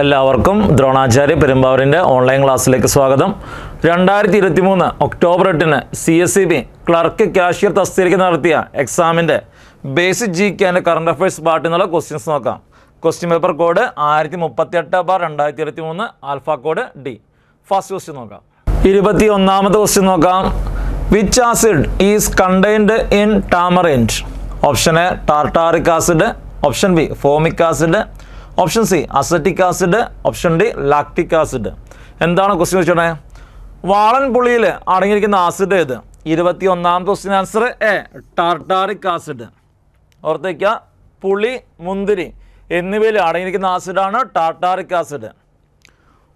എല്ലാവർക്കും ദ്രോണാചാര്യ പെരുമ്പാവൂരിന്റെ ഓൺലൈൻ ക്ലാസ്സിലേക്ക് സ്വാഗതം. രണ്ടായിരത്തി ഇരുപത്തി മൂന്ന് ഒക്ടോബർ എട്ടിന് C S C B clerk cashier തസ്തിരിക്ക് നടത്തിയ എക്സാമിന്റെ basic G K and current affairs പാർട്ടിൽ നിന്നുള്ള ക്വസ്റ്റ്യൻസ് നോക്കാം. ക്വസ്റ്റ്യൻ പേപ്പർ കോഡ് ആയിരത്തി മുപ്പത്തി എട്ട് ബാർ രണ്ടായിരത്തി ഇരുപത്തി മൂന്ന് alpha code D first question നോക്കാം. ഇരുപത്തി ഒന്നാമത്തെ ക്വസ്റ്റ്യൻ നോക്കാം. Which acid is contained in tamarind option A tartaric acid option B formic acid option C acetic acid option D lactic acid എന്താണ് ക്വസ്റ്റ്യൻ ചോദിച്ചോടെ വാളൻ പുളിയിൽ അടങ്ങിയിരിക്കുന്ന ആസിഡ് ഏത്? ഇരുപത്തി ഒന്നാം question answer A tartaric acid ഓർത്തേക്ക പുളി മുന്തിരി എന്നിവയിൽ അടങ്ങിയിരിക്കുന്ന ആസിഡാണ് ടാർട്ടാറിക് ആസിഡ്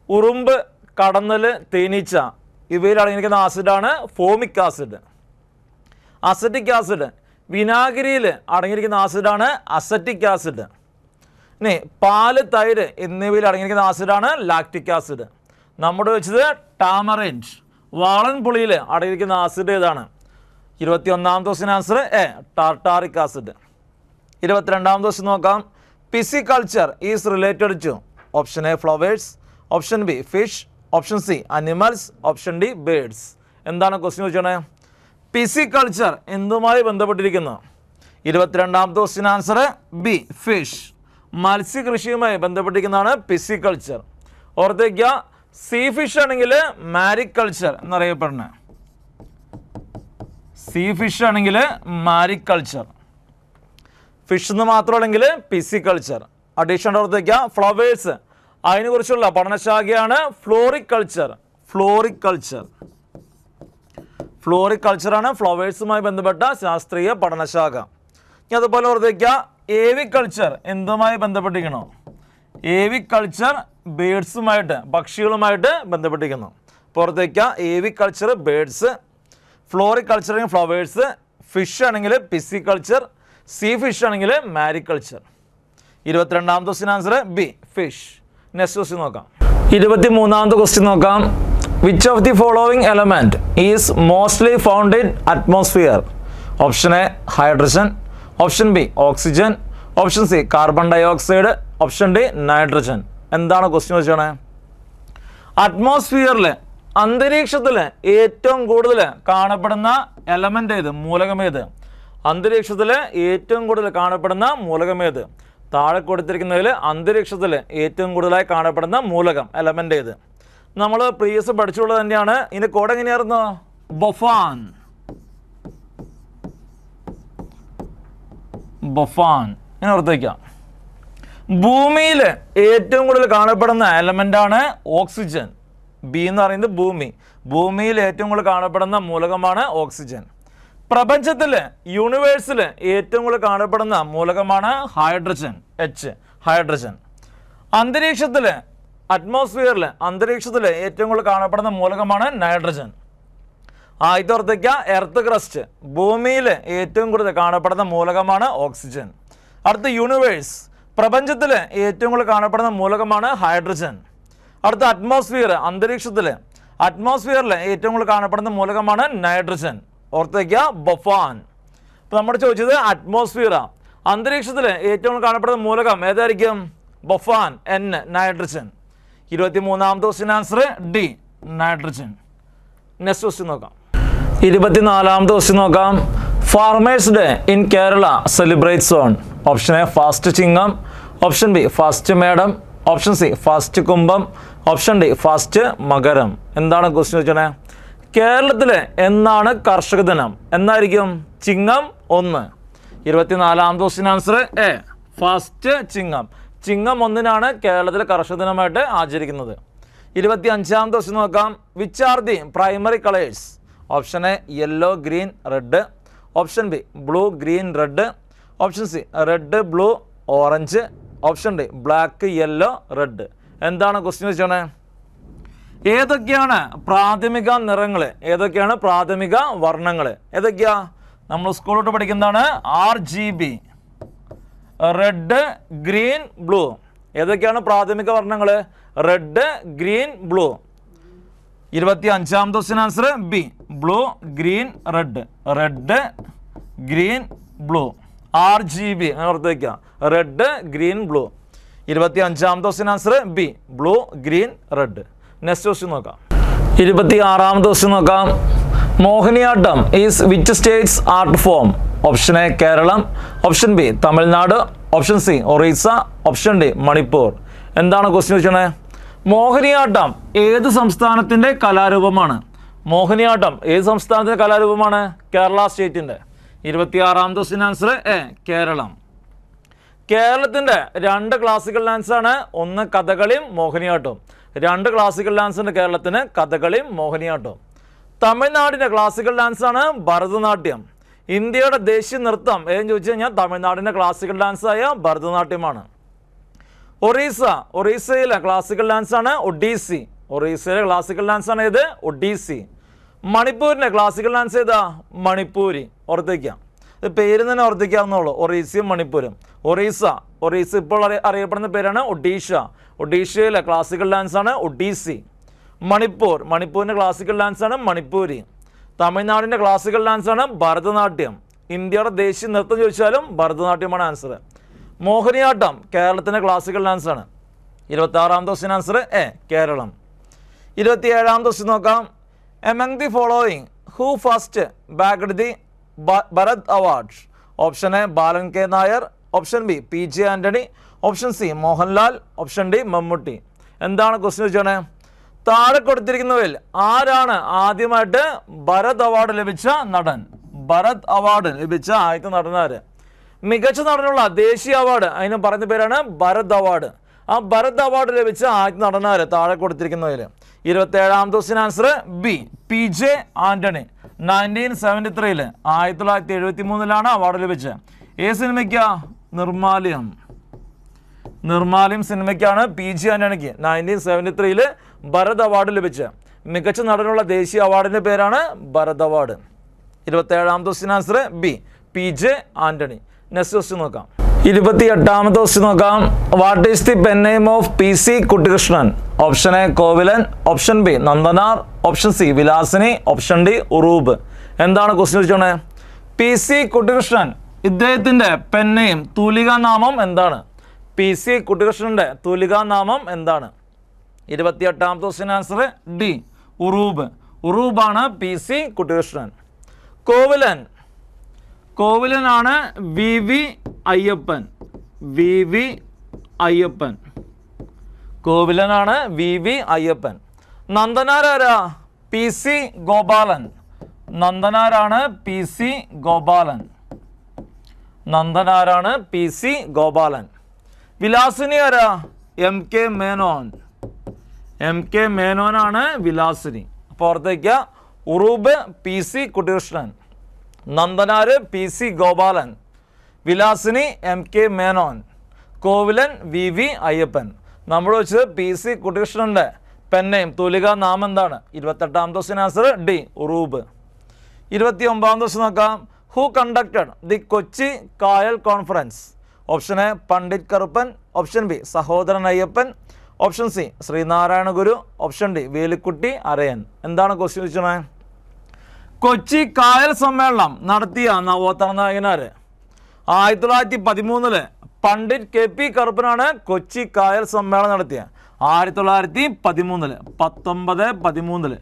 ഉറുമ്പ് കടന്നൽ തേനീച്ച ഇവയിൽ അടങ്ങിയിരിക്കുന്ന ആസിഡാണ് ഫോമിക് ആസിഡ് അസറ്റിക് ആസിഡ് വിനാഗിരിയിൽ അടങ്ങിയിരിക്കുന്ന ആസിഡാണ് അസറ്റിക് ആസിഡ് ഇനി പാൽ തൈര് എന്നിവയിൽ അടങ്ങിയിരിക്കുന്ന ആസിഡാണ് ലാക്റ്റിക് ആസിഡ്. നമ്മുടെ വെച്ചത് ടാമറിൻഡ് വാളൻപുളിയിൽ അടങ്ങിയിരിക്കുന്ന ആസിഡ് ഏതാണ്? ഇരുപത്തി ഒന്നാമത്തെ question answer A tartaric acid ഇരുപത്തിരണ്ടാമത്തെ ക്വസ്റ്റ്യൻ നോക്കാം. Pisciculture is related to option A flowers option B fish option C animals option D birds എന്താണ് ക്വസ്റ്റ്യൻ ചോദിച്ചോണേ? പിസിക്കൾച്ചർ എന്തുമായി ബന്ധപ്പെട്ടിരിക്കുന്നു? ഇരുപത്തിരണ്ടാമത്തെ ക്വസ്റ്റ്യൻ ആൻസർ ബി ഫിഷ് മത്സ്യകൃഷിയുമായി ബന്ധപ്പെട്ടിരിക്കുന്നതാണ് പിസിക്കൾച്ചർ. ഓർത്തേക്ക സീ ഫിഷ് ആണെങ്കിൽ മാരിക്കൾച്ചർ എന്നറിയപ്പെടുന്നത് സീ ഫിഷ് ആണെങ്കിൽ മാരിക്കൾച്ചർ ഫിഷ് എന്ന് മാത്രമല്ലെങ്കിൽ പിസിക്കൾച്ചർ. അഡീഷണൽ ഓർത്തേക്ക ഫ്ലവേഴ്സ് അതിനെക്കുറിച്ചുള്ള പഠനശാഖയാണ് ഫ്ലോറിക്കൾച്ചർ ഫ്ലോറിക്കൾച്ചർ ഫ്ലോറിക്കൾച്ചറാണ് ഫ്ലവേഴ്സുമായി ബന്ധപ്പെട്ട ശാസ്ത്രീയ പഠനശാഖ. ഇനി അതുപോലെ ഓർത്തേക്ക ഏവിക്കൾച്ചർ എന്തുമായി ബന്ധപ്പെട്ടിരിക്കണോ ഏവിക്കൾച്ചർ ബേഡ്സുമായിട്ട് പക്ഷികളുമായിട്ട് ബന്ധപ്പെട്ടിരിക്കുന്നു. പുറത്തേക്ക ഏവിക്കൾച്ചർ ബേഡ്സ് ഫ്ലോറിക്കൾച്ചർ ആണെങ്കിൽ ഫ്ലവേഴ്സ് ഫിഷ് ആണെങ്കിൽ പിസിക്കൾച്ചർ സീ ഫിഷ് ആണെങ്കിൽ മാരിക്കൾച്ചർ ഇരുപത്തിരണ്ടാമത്തെ question answer B fish next question നോക്കാം. ഇരുപത്തി മൂന്നാമത്തെ ക്വസ്റ്റ്യൻ നോക്കാം. Which of the following element is mostly found in atmosphere option A hydrogen option B oxygen option C carbon dioxide option D nitrogen എന്താണ് question വെച്ചാണ് അറ്റ്മോസ്ഫിയറിൽ അന്തരീക്ഷത്തിൽ ഏറ്റവും കൂടുതൽ കാണപ്പെടുന്ന എലമെന്റ് ഏത്? മൂലകം ഏത്? അന്തരീക്ഷത്തിൽ ഏറ്റവും കൂടുതൽ കാണപ്പെടുന്ന മൂലകം ഏത്? താഴെ കൊടുത്തിരിക്കുന്നതിൽ അന്തരീക്ഷത്തിൽ ഏറ്റവും കൂടുതലായി കാണപ്പെടുന്ന മൂലകം എലമെന്റ് ഏത്? നമ്മൾ പ്രീവിയസ് പഠിച്ചുള്ളത് തന്നെയാണ്. ഇതിന്റെ കോഡ് എങ്ങനെയായിരുന്നു? ബൊഫാൻ. ബൊഫാൻ. ഇങ്ങനെ ഓർത്തേക്കാം ഭൂമിയിൽ ഏറ്റവും കൂടുതൽ കാണപ്പെടുന്ന എലമെന്റാണ് ഓക്സിജൻ ബി എന്ന് പറയുന്നത് ഭൂമി. ഭൂമിയിൽ ഏറ്റവും കൂടുതൽ കാണപ്പെടുന്ന മൂലകമാണ് ഓക്സിജൻ പ്രപഞ്ചത്തിൽ യൂണിവേഴ്സിൽ ഏറ്റവും കൂടുതൽ കാണപ്പെടുന്ന മൂലകമാണ് ഹൈഡ്രജൻ എച്ച് ഹൈഡ്രജൻ അന്തരീക്ഷത്തിൽ അറ്റ്മോസ്ഫിയറിൽ അന്തരീക്ഷത്തിൽ ഏറ്റവും കൂടുതൽ കാണപ്പെടുന്ന മൂലകമാണ് നൈട്രജൻ ഓർത്തേക്ക എർത്ത് ക്രസ്റ്റ് ഭൂമിയിൽ ഏറ്റവും കൂടുതൽ കാണപ്പെടുന്ന മൂലകമാണ് ഓക്സിജൻ അടുത്ത യൂണിവേഴ്സ് പ്രപഞ്ചത്തിൽ ഏറ്റവും കൂടുതൽ കാണപ്പെടുന്ന മൂലകമാണ് ഹൈഡ്രജൻ അടുത്ത അറ്റ്മോസ്ഫിയർ അന്തരീക്ഷത്തിൽ അറ്റ്മോസ്ഫിയറിൽ ഏറ്റവും കൂടുതൽ കാണപ്പെടുന്ന മൂലകമാണ് നൈട്രജൻ ഓർത്തേക്ക ബൊഫാൻ ഇപ്പം നമ്മൾ ചോദിച്ചത് അറ്റ്മോസ്ഫിയറാണ് അന്തരീക്ഷത്തിൽ ഏറ്റവും കൂടുതൽ കാണപ്പെടുന്ന മൂലകം ഏതായിരിക്കും? ബൊഫാൻ എൻ നൈട്രജൻ ഇരുപത്തി മൂന്നാമത്തെ question answer D nitrogen next question നോക്കാം. ഇരുപത്തിനാലാമത്തെ ക്വസ്റ്റ്യൻ നോക്കാം. Farmers day in Kerala celebrates on option A first Chingam. Option B first Medam option C first Kumbham. Option D first Makaram. എന്താണ് question വെച്ചോണേ കേരളത്തിലെ എന്നാണ് കർഷക ദിനം? എന്നായിരിക്കും? ചിങ്ങം ഒന്ന്. ഇരുപത്തിനാലാം question answer A first Chingam. Chingam ഒന്നിനാണ് കേരളത്തിലെ കർഷക ദിനമായിട്ട് ആചരിക്കുന്നത്. ഇരുപത്തി അഞ്ചാം ക്വസ്റ്റ്യൻ നോക്കാം. Which are the primary colours option A yellow green red option B blue green red option C red blue orange option D black yellow red എന്താണ് question വെച്ചോണേ ഏതൊക്കെയാണ് പ്രാഥമിക നിറങ്ങൾ ഏതൊക്കെയാണ് പ്രാഥമിക വർണങ്ങൾ ഏതൊക്കെയാ? നമ്മൾ സ്കൂളിലോട്ട് പഠിക്കുന്നതാണ് R G B red green blue ഏതൊക്കെയാണ് പ്രാഥമിക വർണങ്ങൾ റെഡ് ഗ്രീൻ ബ്ലൂ ഇരുപത്തി അഞ്ചാമത്തെ question answer B blue green red. Red green blue. R G B അങ്ങനെ ഓർത്ത് വയ്ക്കുക റെഡ് ഗ്രീൻ ബ്ലൂ. ഇരുപത്തി അഞ്ചാമത്തെ question answer B. Blue green red. Next question നോക്കാം. ഇരുപത്തി ആറാമത്തെ ക്വസ്റ്റ്യൻ നോക്കാം. Mohiniyattam is which states art form option A Keralam. Option B Tamil Nadu. Option C Orissa. Option D Manipur. എന്താണ് question ചോദിച്ചത് മോഹിനിയാട്ടം ഏത് സംസ്ഥാനത്തിന്റെ കലാരൂപമാണ്? മോഹിനിയാട്ടം ഏത് സംസ്ഥാനത്തിന്റെ കലാരൂപമാണ്? കേരള സ്റ്റേറ്റിന്റെ ഇരുപത്തിയാറാമത്തെ ക്വസ്റ്റ്യൻ ആൻസർ എ കേരളം. കേരളത്തിന്റെ രണ്ട് ക്ലാസിക്കൽ ഡാൻസാണ് ഒന്ന് കഥകളിയും മോഹിനിയാട്ടവും. രണ്ട് ക്ലാസിക്കൽ ഡാൻസ് ഉണ്ട് കേരളത്തിന് കഥകളിയും മോഹിനിയാട്ടവും. തമിഴ്നാടിന്റെ ക്ലാസിക്കൽ ഡാൻസ് ആണ് ഭരതനാട്യം. ഇന്ത്യയുടെ ദേശീയ നൃത്തം ഏതെന്ന് ചോദിച്ചു കഴിഞ്ഞാൽ തമിഴ്നാടിന്റെ ക്ലാസിക്കൽ ഡാൻസ് ആയ ഭരതനാട്യമാണ്. ഒറീസ ഒറീസയിലെ ക്ലാസിക്കൽ ഡാൻസ് ആണ് ഒഡീസി. ഒറീസയിലെ ക്ലാസിക്കൽ ഡാൻസ് ആണ് ഏത്? ഒഡീസി. മണിപ്പൂരിന്റെ ക്ലാസിക്കൽ ഡാൻസ് ഏതാ? മണിപ്പൂരി. ഓർത്തേക്കാം ഇത് പേര് തന്നെ ഓർത്തിക്കാവുന്നുള്ളൂ ഒറീസയും മണിപ്പൂരും. ഒറീസ. ഒറീസ ഇപ്പോൾ അറിയ അറിയപ്പെടുന്ന പേരാണ് ഒഡീഷ. ഒഡീഷയിലെ ക്ലാസിക്കൽ ഡാൻസ് ആണ് ഒഡീസി. മണിപ്പൂർ. മണിപ്പൂരിന്റെ ക്ലാസിക്കൽ ഡാൻസ് ആണ് മണിപ്പൂരി. തമിഴ്നാടിന്റെ ക്ലാസിക്കൽ ഡാൻസ് ആണ് ഭരതനാട്യം. ഇന്ത്യയുടെ ദേശീയ നൃത്തം ചോദിച്ചാലും ഭരതനാട്യമാണ് ആൻസർ മോഹിനിയാട്ടം കേരളത്തിന്റെ ക്ലാസിക്കൽ ഡാൻസ് ആണ്. ഇരുപത്താറാം ക്വസ്റ്റ്യൻ ആൻസർ എ കേരളം. ഇരുപത്തിയേഴാമത്തെ ക്വസ്റ്റ്യൻ നോക്കാം. Among the following who first bagged the Bharat award option A Balan K Nair option B P J Antony option C Mohanlal option D Mammootty എന്താണ് question ചോദിച്ചോണേ താഴെ കൊടുത്തിരിക്കുന്നവരിൽ ആരാണ് ആദ്യമായിട്ട് Bharat award ലഭിച്ച നടൻ? Bharat award ലഭിച്ച ആദ്യത്തെ നടനാര് മികച്ച നടനുള്ള ദേശീയ അവാർഡ് അതിന് പറയുന്ന പേരാണ് ഭരത് അവാർഡ് ആ ഭരത് അവാർഡ് ലഭിച്ച ആദ്യ നടനാര് താഴെ കൊടുത്തിരിക്കുന്നതിൽ ഇരുപത്തി ഏഴാമത്തെ question answer B P J Antony. Nineteen seventy ത്രീയിൽ ആയിരത്തി തൊള്ളായിരത്തി എഴുപത്തി മൂന്നിലാണ് അവാർഡ് ലഭിച്ചത്. ഏത് സിനിമയ്ക്കാ? നിർമാലയം. നിർമാലയം സിനിമയ്ക്കാണ് പി ജി ആന്റണിക്ക് നയന്റീൻ സെവന്റി ത്രീയിൽ ഭരത് അവാർഡ് ലഭിച്ചത്. മികച്ച നടനുള്ള ദേശീയ അവാർഡിന്റെ പേരാണ് Bharat award. ഇരുപത്തേഴാമത്തെ question answer B P J Antony. Next question നോക്കാം. ഇരുപത്തി എട്ടാമത്തെ ക്വസ്റ്റ്യൻ നോക്കാം. What is the pen name of P C Kuttikrishnan? Option A Kovilan option B Nandanar option C Vilasini option D Uroob എന്താണ് question ചോദിച്ചോണേ? P C Kuttikrishnan ഇദ്ദേഹത്തിന്റെ pen name തൂലിക നാമം എന്താണ്? പി സി കുട്ടികൃഷ്ണന്റെ തൂലിക നാമം എന്താണ്? ഇരുപത്തിയെട്ടാമത്തെ ക്വസ്റ്റ്യൻ ആൻസർ ഡി ഉറൂബ് ഉറൂബാണ് P C Kuttikrishnan. Kovilan കോവിലനാണ് V V Ayyappan. V V Ayyappan. കോവിലനാണ് V V Ayyappan. നന്ദനാരാരാ? P C Gopalan. നന്ദനാരാണ് P C Gopalan. നന്ദനാരാണ് പി സി ഗോപാലൻ. വിലാസിനി ആരാ? M K Menon. M K മേനോനാണ് Vilasini. അപ്പോൾ Uroob P C Kuttikrishnan. Nandanar P C Gopalan Vilasini M K Menon Kovilan V V Ayyappan. നമ്മൾ വെച്ചത് P C കുട്ടികൃഷ്ണന്റെ പെന്നയും തൂലിക നാമം എന്താണ്? ഇരുപത്തെട്ടാമത്തെ ക്വസ്റ്റ്യൻ ആൻസർ ഡി ഉറൂബ്. ഇരുപത്തി ഒമ്പതാം ദിവസം നോക്കാം. Who conducted the Kochi Kayal conference option A Pandit Karuppan. Option B Sahodaran Ayyappan. Option C Sreenarayana Guru. Option D Velikkutty Arayan. എന്താണ് ക്വസ്റ്റ്യൻ ചോദിച്ചത് കൊച്ചി കായൽ സമ്മേളനം നടത്തിയ നവോത്ഥാന നായകനാര്? ആയിരത്തി തൊള്ളായിരത്തി പതിമൂന്നിൽ പണ്ഡിറ്റ് കെ പി കറുപ്പനാണ് കൊച്ചി കായൽ സമ്മേളനം നടത്തിയത്. ആയിരത്തി തൊള്ളായിരത്തി പതിമൂന്നിൽ പത്തൊമ്പത് പതിമൂന്നിൽ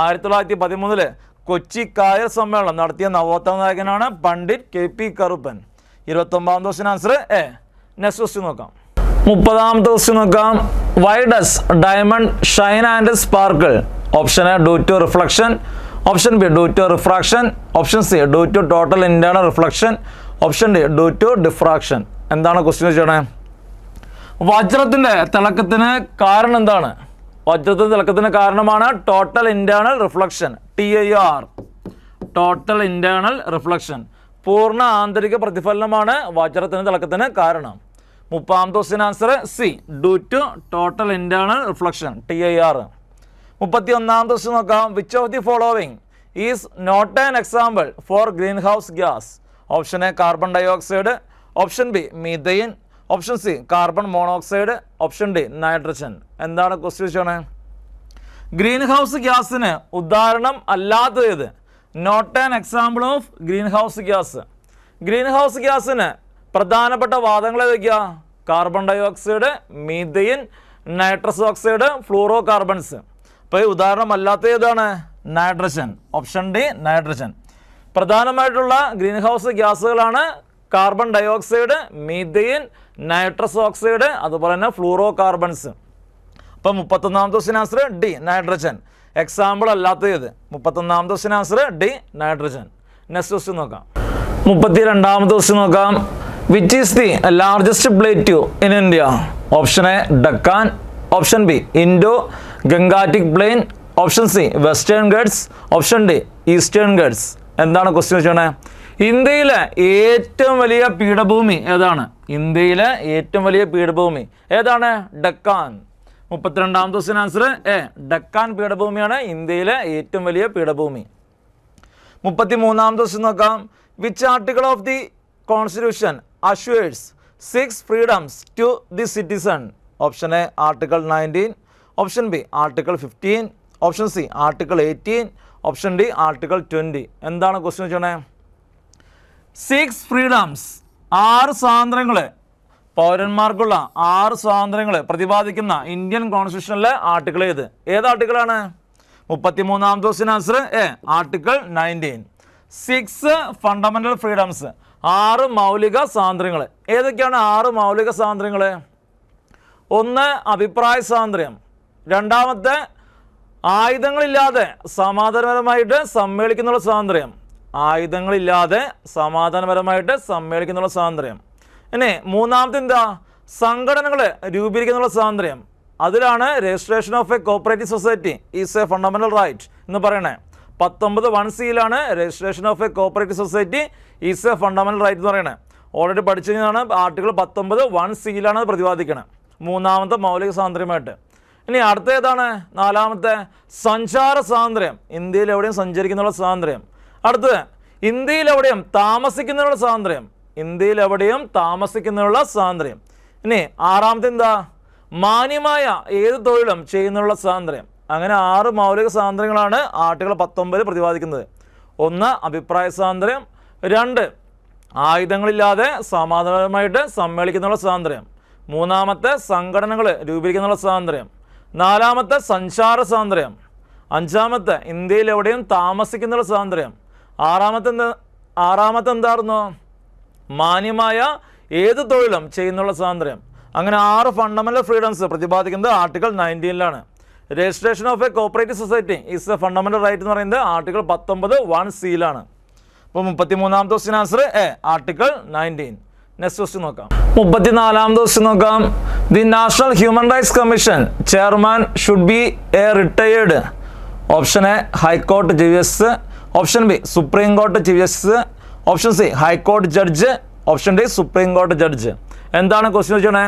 ആയിരത്തി തൊള്ളായിരത്തി പതിമൂന്നിൽ കൊച്ചി കായൽ സമ്മേളനം നടത്തിയ നവോത്ഥാന നായകനാണ് പണ്ഡിറ്റ് കെ പി കറുപ്പൻ. ഇരുപത്തൊമ്പതാം ദിവസം ആൻസർ എ നെക്സ്റ്റ് ക്വസ്റ്റ്യൻ നോക്കാം. മുപ്പതാമത്തെ ക്വസ്റ്റ്യൻ നോക്കാം. Why does diamond shine and sparkle option A due to reflection option B due to refraction option C due to total internal reflection option D due to diffraction എന്താണ് question വെച്ചോണേ വജ്രത്തിന്റെ തിളക്കത്തിന് കാരണം എന്താണ്? വജ്രത്തിന്റെ തിളക്കത്തിന് കാരണമാണ് total internal reflection T I R total internal reflection പൂർണ ആന്തരിക പ്രതിഫലനമാണ് വജ്രത്തിന് തിളക്കത്തിന് കാരണം. മുപ്പാമത്തെ question answer C due to total internal reflection T I R മുപ്പത്തി ഒന്നാമത്തെ ക്വസ്റ്റ്യൻ നോക്കാം. Which of the following is not an example for greenhouse gas option A carbon dioxide option B methane option C carbon monoxide option D nitrogen എന്താണ് question ചോണേ greenhouse ഗ്യാസിന് ഉദാഹരണം അല്ലാത്തത് not an example of greenhouse gas greenhouse ഗ്യാസിന് പ്രധാനപ്പെട്ട വാദങ്ങൾ ഏതൊക്കെയാ? Carbon dioxide methane nitrous oxide fluorocarbons അപ്പോൾ ഈ ഉദാഹരണം അല്ലാത്ത ഏതാണ്? നൈട്രജൻ ഓപ്ഷൻ ഡി നൈട്രജൻ പ്രധാനമായിട്ടുള്ള greenhouse ഗ്യാസുകളാണ് carbon dioxide methane nitrous oxide അതുപോലെ തന്നെ ഫ്ലൂറോ കാർബൺസ് അപ്പോൾ മുപ്പത്തൊന്നാമത്തെ question answer D nitrogen example അല്ലാത്ത ഏത്? മുപ്പത്തൊന്നാമത്തെ question answer D nitrogen next question നോക്കാം. മുപ്പത്തി രണ്ടാമത്തെ ക്വസ്റ്റ്യൻ നോക്കാം. Which is the largest plateau in India option A Deccan option B Indo Gangetic plain option C Western Ghats option D Eastern Ghats എന്താണ് question വെച്ചോണേ ഇന്ത്യയിലെ ഏറ്റവും വലിയ പീഠഭൂമി ഏതാണ്? ഇന്ത്യയിലെ ഏറ്റവും വലിയ പീഠഭൂമി ഏതാണ്? ഡക്കാൻ. മുപ്പത്തിരണ്ടാമത്തെ ക്വസ്റ്റ്യൻ ആൻസർ എ ഡക്കാൻ പീഠഭൂമിയാണ് ഇന്ത്യയിലെ ഏറ്റവും വലിയ പീഠഭൂമി. മുപ്പത്തി മൂന്നാമത്തെ ക്വസ്റ്റ്യൻ നോക്കാം. Which article of the constitution assures six freedoms to the citizen option A article nineteen. Option B article fifteen. Option C article eighteen. Option D article twenty. എന്താണ് question വെച്ചോണേ സിക്സ് ഫ്രീഡംസ് ആറ് സ്വാതന്ത്ര്യങ്ങൾ പൗരന്മാർക്കുള്ള ആറ് സ്വാതന്ത്ര്യങ്ങൾ പ്രതിപാദിക്കുന്ന Indian കോൺസ്റ്റിറ്റ്യൂഷനിലെ article ഏത്? ഏത് ആർട്ടിക്കിളാണ് മുപ്പത്തി മൂന്നാം ദിവസത്തിന് answer A article nineteen. Six fundamental freedoms ആറ് മൗലിക സ്വാതന്ത്ര്യങ്ങൾ ഏതൊക്കെയാണ് ആറ് മൗലിക സ്വാതന്ത്ര്യങ്ങൾ ഒന്ന് അഭിപ്രായ സ്വാതന്ത്ര്യം. രണ്ടാമത്തെ ആയുധങ്ങളില്ലാതെ സമാധാനപരമായിട്ട് സമ്മേളിക്കുന്നുള്ള സ്വാതന്ത്ര്യം. ആയുധങ്ങളില്ലാതെ സമാധാനപരമായിട്ട് സമ്മേളിക്കുന്നുള്ള സ്വാതന്ത്ര്യം. ഇനി മൂന്നാമത്തെ എന്താ? സംഘടനകൾ രൂപീകരിക്കുന്നുള്ള സ്വാതന്ത്ര്യം. അതിലാണ് registration of a cooperative society is a fundamental right എന്ന് പറയണേ. പത്തൊമ്പത് one സിയിലാണ് registration of a cooperative society is a fundamental right എന്ന് പറയണേ. ഓൾറെഡി പഠിച്ചു കഴിഞ്ഞാണ് ആർട്ടിക്കിൾ പത്തൊമ്പത് വൺ സിയിലാണ് പ്രതിപാദിക്കുന്നത് മൂന്നാമത്തെ മൗലിക സ്വാതന്ത്ര്യമായിട്ട്. ഇനി അടുത്ത ഏതാണ് നാലാമത്തെ സഞ്ചാര സ്വാതന്ത്ര്യം. ഇന്ത്യയിൽ എവിടെയും സഞ്ചരിക്കുന്നുള്ള സ്വാതന്ത്ര്യം. അടുത്തത് ഇന്ത്യയിൽ എവിടെയും താമസിക്കുന്നതിനുള്ള സ്വാതന്ത്ര്യം. ഇന്ത്യയിൽ എവിടെയും താമസിക്കുന്നതിനുള്ള സ്വാതന്ത്ര്യം. ഇനി ആറാമത്തെ എന്താ? മാന്യമായ ഏത് തൊഴിലും ചെയ്യുന്നതിനുള്ള സ്വാതന്ത്ര്യം. അങ്ങനെ ആറ് മൗലിക സ്വാതന്ത്ര്യങ്ങളാണ് ആർട്ടിക്കിൾ പത്തൊമ്പത് പ്രതിപാദിക്കുന്നത്. ഒന്ന് അഭിപ്രായ സ്വാതന്ത്ര്യം. രണ്ട് ആയുധങ്ങളില്ലാതെ സമാധാനപരമായിട്ട് സമ്മേളിക്കുന്നുള്ള സ്വാതന്ത്ര്യം. മൂന്നാമത്തെ സംഘടനകൾ രൂപീകരിക്കുന്നുള്ള സ്വാതന്ത്ര്യം. നാലാമത്തെ സഞ്ചാര സ്വാതന്ത്ര്യം. അഞ്ചാമത്തെ ഇന്ത്യയിൽ എവിടെയും താമസിക്കുന്നുള്ള സ്വാതന്ത്ര്യം. ആറാമത്തെ ആറാമത്തെ എന്തായിരുന്നു? മാന്യമായ ഏത് തൊഴിലും ചെയ്യുന്നുള്ള സ്വാതന്ത്ര്യം. അങ്ങനെ ആറ് ഫണ്ടമെന്റൽ ഫ്രീഡംസ് പ്രതിപാദിക്കുന്നത് article നയന്റീനിലാണ് registration of a cooperative society is a fundamental right എന്ന് പറയുന്നത് ആർട്ടിക്കിൾ പത്തൊമ്പത് വൺ സിയിലാണ് അപ്പോൾ മുപ്പത്തി മൂന്നാമത്തെ question answer A article nineteen next question നോക്കാം. മുപ്പത്തിനാലാം ക്വസ്റ്റ്യൻ നോക്കാം. The national human rights commission chairman should be a retired option A high court chief justice option B supreme court chief justice option C high court judge option D supreme court judge എന്താണ് question ചോദിച്ചോണേ?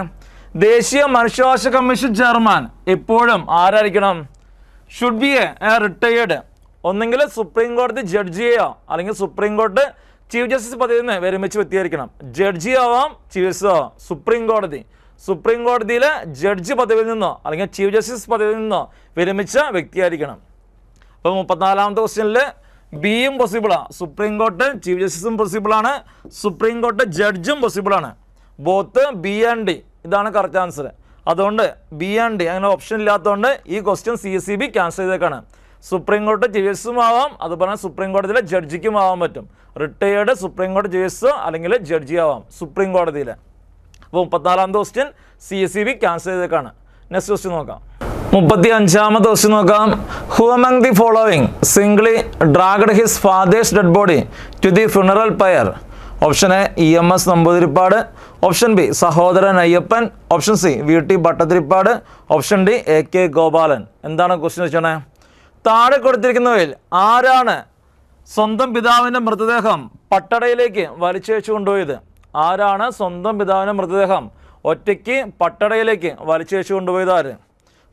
ദേശീയ മനുഷ്യാവകാശ commission chairman എപ്പോഴും ആരായിരിക്കണം? Should be a retired ഒന്നെങ്കിൽ supreme കോടതി ജഡ്ജിയോ അല്ലെങ്കിൽ സുപ്രീം കോടതി ചീഫ് ജസ്റ്റിസ് പദവിയിൽ നിന്ന് വിരമിച്ച് വ്യക്തിയായിരിക്കണം ജഡ്ജി ആവാം ചീഫ് ജസ്റ്റിസ് ആവാം. സുപ്രീം കോടതി. സുപ്രീം കോടതിയിലെ ജഡ്ജി പദവിയിൽ നിന്നോ അല്ലെങ്കിൽ ചീഫ് ജസ്റ്റിസ് പദവിയിൽ നിന്നോ വിരമിച്ച വ്യക്തിയായിരിക്കണം അപ്പോൾ മുപ്പത്തിനാലാമത്തെ ക്വസ്റ്റ്യനിൽ ബിയും പോസിബിളാണ് സുപ്രീം കോർട്ട് ചീഫ് ജസ്റ്റിസും പോസിബിളാണ് സുപ്രീം കോർട്ട് ജഡ്ജും പോസിബിളാണ് ബോത്ത് ബി ആൻഡ് ഡി. ഇതാണ് കറക്റ്റ് ആൻസർ അതുകൊണ്ട് ബി ആൻഡ് ഡി. അങ്ങനെ ഓപ്ഷൻ ഇല്ലാത്തതുകൊണ്ട് ഈ question C S C B cancel ചെയ്തേക്കാണ്. Supreme കോടതി ജസ്റ്റിസും ആവാം അതുപോലെ സുപ്രീം കോടതിയിലെ ജഡ്ജിക്കും ആവാൻ പറ്റും. റിട്ടയേർഡ് സുപ്രീം കോടതി ജസ്റ്റിസ് അല്ലെങ്കിൽ ജഡ്ജി ആവാം സുപ്രീം കോടതിയിലെ അപ്പോൾ മുപ്പത്തിനാലാമത്തെ question C S C B cancel ചെയ്തേക്കാണ്. Next question നോക്കാം. മുപ്പത്തി അഞ്ചാമത്തെ ക്വസ്റ്റ്യൻ നോക്കാം. Who among the following singly dragged his father's dead body to the funeral pyre option A E M S Namboodiripad option B Sahodaran Ayyappan option C V T Bhattathiripad option D A K Gopalan എന്താണ് question വെച്ചോണേ താഴെ കൊടുത്തിരിക്കുന്നവയിൽ ആരാണ് സ്വന്തം പിതാവിന്റെ മൃതദേഹം പട്ടടയിലേക്ക് വലിച്ചേച്ചു കൊണ്ടുപോയത് ആരാണ് സ്വന്തം പിതാവിന്റെ മൃതദേഹം ഒറ്റയ്ക്ക് പട്ടടയിലേക്ക് വലിച്ചേച്ചു കൊണ്ടുപോയത് ആര്?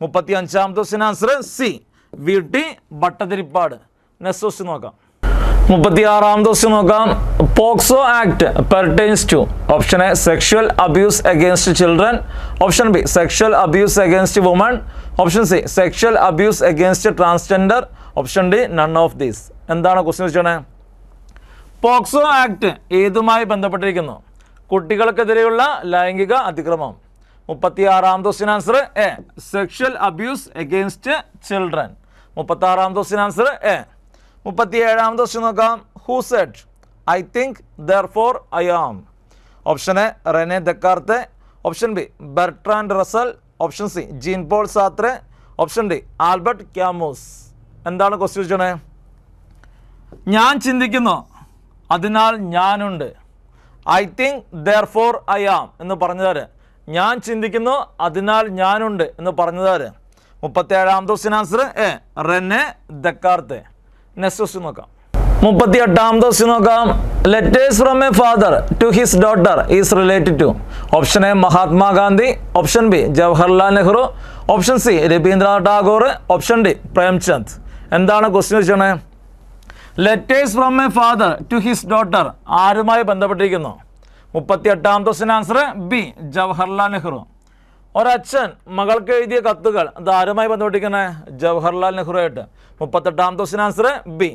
മുപ്പത്തി അഞ്ചാമത്തെ answer C. V T Bhattathiripad next നോക്കാം. മുപ്പത്തി ദിവസം നോക്കാം. POCSO act pertains to option A sexual abuse against children option B sexual abuse against woman option C sexual abuse against transgender option D none of these എന്താണ് question വെച്ചോണേ POCSO act ഏതുമായി ബന്ധപ്പെട്ടിരിക്കുന്നു? കുട്ടികൾക്കെതിരെയുള്ള ലൈംഗിക അതിക്രമം. മുപ്പത്തി ആറാം question answer A sexual abuse against children മുപ്പത്തി ആറാം ക്വസ്റ്റ്യൻ ആൻസർ എ മുപ്പത്തി ഏഴാം ക്വസ്റ്റ്യൻ നോക്കാം. Who said I think therefore I am option A Rene Descartes option B Bertrand Russell option C Jean Paul Sartre option D Albert Camus എന്താണ് question ചോദിച്ചത് ഞാൻ ചിന്തിക്കുന്നു. അതിനാൽ ഞാനുണ്ട്. I think therefore I am എന്ന് പറഞ്ഞതാര്? ഞാൻ ചിന്തിക്കുന്നു അതിനാൽ ഞാനുണ്ട് എന്ന് പറഞ്ഞതാര്? മുപ്പത്തേഴാമത്തെ question answer A Rene Descartes next question നോക്കാം. മുപ്പത്തി എട്ടാം ക്വസ്റ്റ്യൻ നോക്കാം letters from a father to his daughter is related to option A Mahatma Gandhi option B Jawaharlal Nehru option C Rabindranath Tagore option D Premchand എന്താണ് ക്വസ്റ്റ്യൻ വെച്ചാണ് letters from a father to his daughter ആരുമായി ബന്ധപ്പെട്ടിരിക്കുന്നു? മുപ്പത്തി എട്ടാം question answer B Jawaharlal Nehru ഒരച്ഛൻ മകൾക്ക് എഴുതിയ കത്തുകൾ അത് ആരുമായി ബന്ധപ്പെട്ടിരിക്കുന്നത് ജവഹർലാൽ നെഹ്റു ആയിട്ട് മുപ്പത്തെട്ടാം ക്വസ്റ്റ്യൻ ആൻസർ ബി.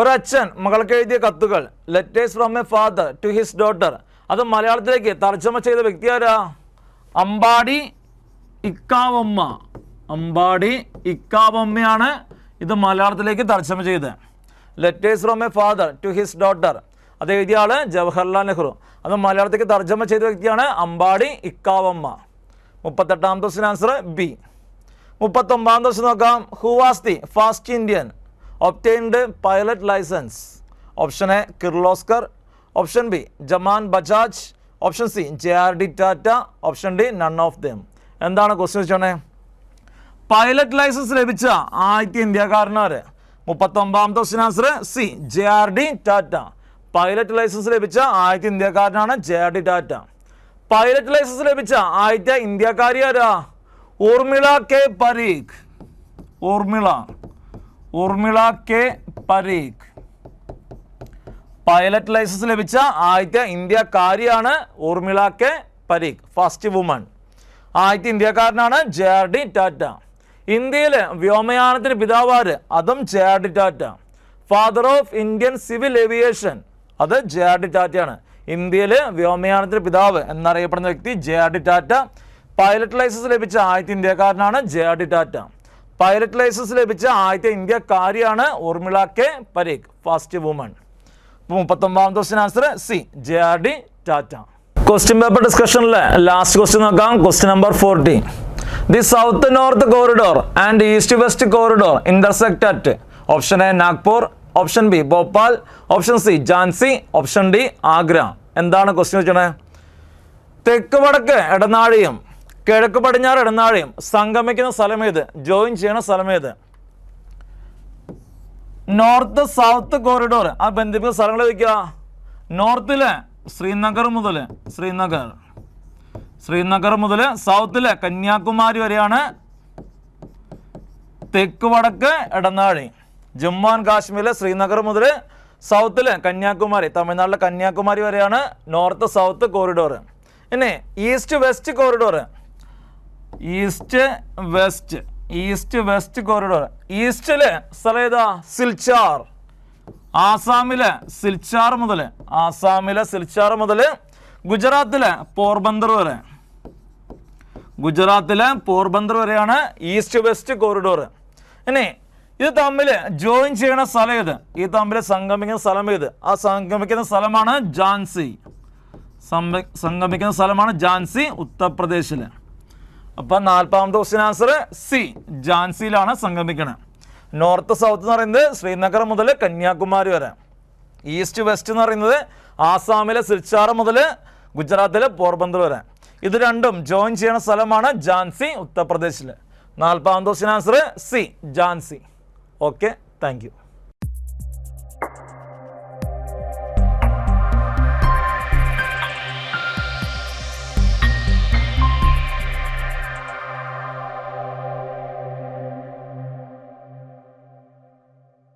ഒരച്ഛൻ മകൾക്ക് എഴുതിയ കത്തുകൾ letters from a father to his daughter അത് മലയാളത്തിലേക്ക് തർജമ ചെയ്ത വ്യക്തി ആരാ? അമ്പാടി ഇക്കാവമ്മ. അമ്പാടി ഇക്കാവമ്മയാണ് ഇത് മലയാളത്തിലേക്ക് തർജമ ചെയ്തത്. Letters from a father to his daughter അത് എഴുതിയ ആൾ ജവഹർലാൽ നെഹ്റു. അത് മലയാളത്തിലേക്ക് തർജമ ചെയ്ത വ്യക്തിയാണ് അമ്പാടി ഇക്കാവമ്മ. മുപ്പത്തെട്ടാം ക്വസ്റ്റ്യൻ ആൻസർ ബി മുപ്പത്തൊമ്പതാം ദിവസം നോക്കാം. Who was the first Indian obtained pilot licence option A Kirloskar option B Jaman Bajaj option C J R D Tata option D none of them എന്താണ് ക്വസ്റ്റ്യൻ വെച്ചോണേ പൈലറ്റ് ലൈസൻസ് ലഭിച്ച ആദ്യത്തെ ഇന്ത്യക്കാരനാര്? മുപ്പത്തൊമ്പതാമത്തെ question answer C J R D Tata pilot licence ലഭിച്ച ആദ്യത്തെ ഇന്ത്യക്കാരനാണ് J R D Tata pilot licence ലഭിച്ച ആദ്യത്തെ ഇന്ത്യക്കാരി ആരാ? Urmila K Parikh. Urmila. Urmila K Parikh. Pilot licence ലഭിച്ച ആദ്യത്തെ ഇന്ത്യക്കാരിയാണ് Urmila K Parikh. First woman ആദ്യത്തെ ഇന്ത്യക്കാരനാണ് ജെ ഡി ടാറ്റ. ഇന്ത്യയിലെ വ്യോമയാനത്തിന് പിതാവാര് അതും J D Tata. Father of Indian civil aviation അത് ജെ ഡി ടാറ്റയാണ്. ഇന്ത്യയിൽ വ്യോമയാനത്തിന് പിതാവ് എന്നറിയപ്പെടുന്ന വ്യക്തി J R D Tata. Pilot licence ലഭിച്ച ആദ്യത്തെ ഇന്ത്യക്കാരനാണ് J R D Tata. Pilot licence ലഭിച്ച ആദ്യത്തെ ഇന്ത്യക്കാരിയാണ് Urmila K Parikh first woman. മുപ്പത്തൊമ്പതാം question answer C J R D Tata. Question paper ഡിസ്കഷനിലെ last question നോക്കാം. Question number forty the south north corridor and east west corridor intersect at option A Nagpur option B Bhopal option C Jhansi option D Agra എന്താണ് question വെച്ചത് തെക്ക് വടക്ക് ഇടനാഴിയും കിഴക്ക് പടിഞ്ഞാറ് ഇടനാഴിയും സംഗമിക്കുന്ന സ്ഥലമേത് join ചെയ്യണ സ്ഥലമേത് north south corridor ആ ബന്ധിപ്പിക്കുന്ന സ്ഥലങ്ങൾ വയ്ക്കുക നോർത്തിലെ ശ്രീനഗർ മുതൽ ശ്രീനഗർ. ശ്രീനഗർ മുതൽ സൗത്തിലെ കന്യാകുമാരി വരെയാണ് തെക്ക് വടക്ക് ഇടനാഴി ജമ്മു ആൻഡ് കാശ്മീരിലെ ശ്രീനഗർ മുതൽ സൗത്തിൽ കന്യാകുമാരി തമിഴ്നാട്ടിലെ കന്യാകുമാരി വരെയാണ് നോർത്ത് സൗത്ത് കോറിഡോർ ഇനി east west corridor east west east west corridor ഈസ്റ്റിൽ സ്ഥലം ഏതാ? സിൽച്ചാർ. ആസാമിലെ സിൽച്ചാർ മുതൽ ആസാമിലെ സിൽച്ചാർ മുതൽ ഗുജറാത്തിലെ പോർബന്ദർ വരെ. ഗുജറാത്തിലെ പോർബന്ദർ വരെയാണ് ഈസ്റ്റ് വെസ്റ്റ് കോറിഡോർ ഇനി ഇത് തമ്മിൽ ജോയിൻ ചെയ്യണ സ്ഥലം ഏത്? ഈ തമ്മിൽ സംഗമിക്കുന്ന സ്ഥലം ഏത്? ആ സംഗമിക്കുന്ന സ്ഥലമാണ് ജാൻസി. സംഗമിക്കുന്ന സ്ഥലമാണ് ജാൻസി ഉത്തർപ്രദേശിൽ അപ്പം നാൽപ്പതാമത്തെ ക്വസ്റ്റ്യൻ ആൻസർ സി. ജാൻസിയിലാണ് സംഗമിക്കുന്നത് നോർത്ത് സൗത്ത് എന്ന് പറയുന്നത് ശ്രീനഗർ മുതൽ കന്യാകുമാരി വരെ. ഈസ്റ്റ് വെസ്റ്റ് എന്ന് പറയുന്നത് ആസാമിലെ സിൽച്ചാർ മുതൽ ഗുജറാത്തിലെ പോർബന്ദർ വരെ. ഇത് രണ്ടും ജോയിൻ ചെയ്യുന്ന സ്ഥലമാണ് ജാൻസി ഉത്തർപ്രദേശിൽ നാൽപ്പതാമത്തെ question answer C. Jhansi. Okay thank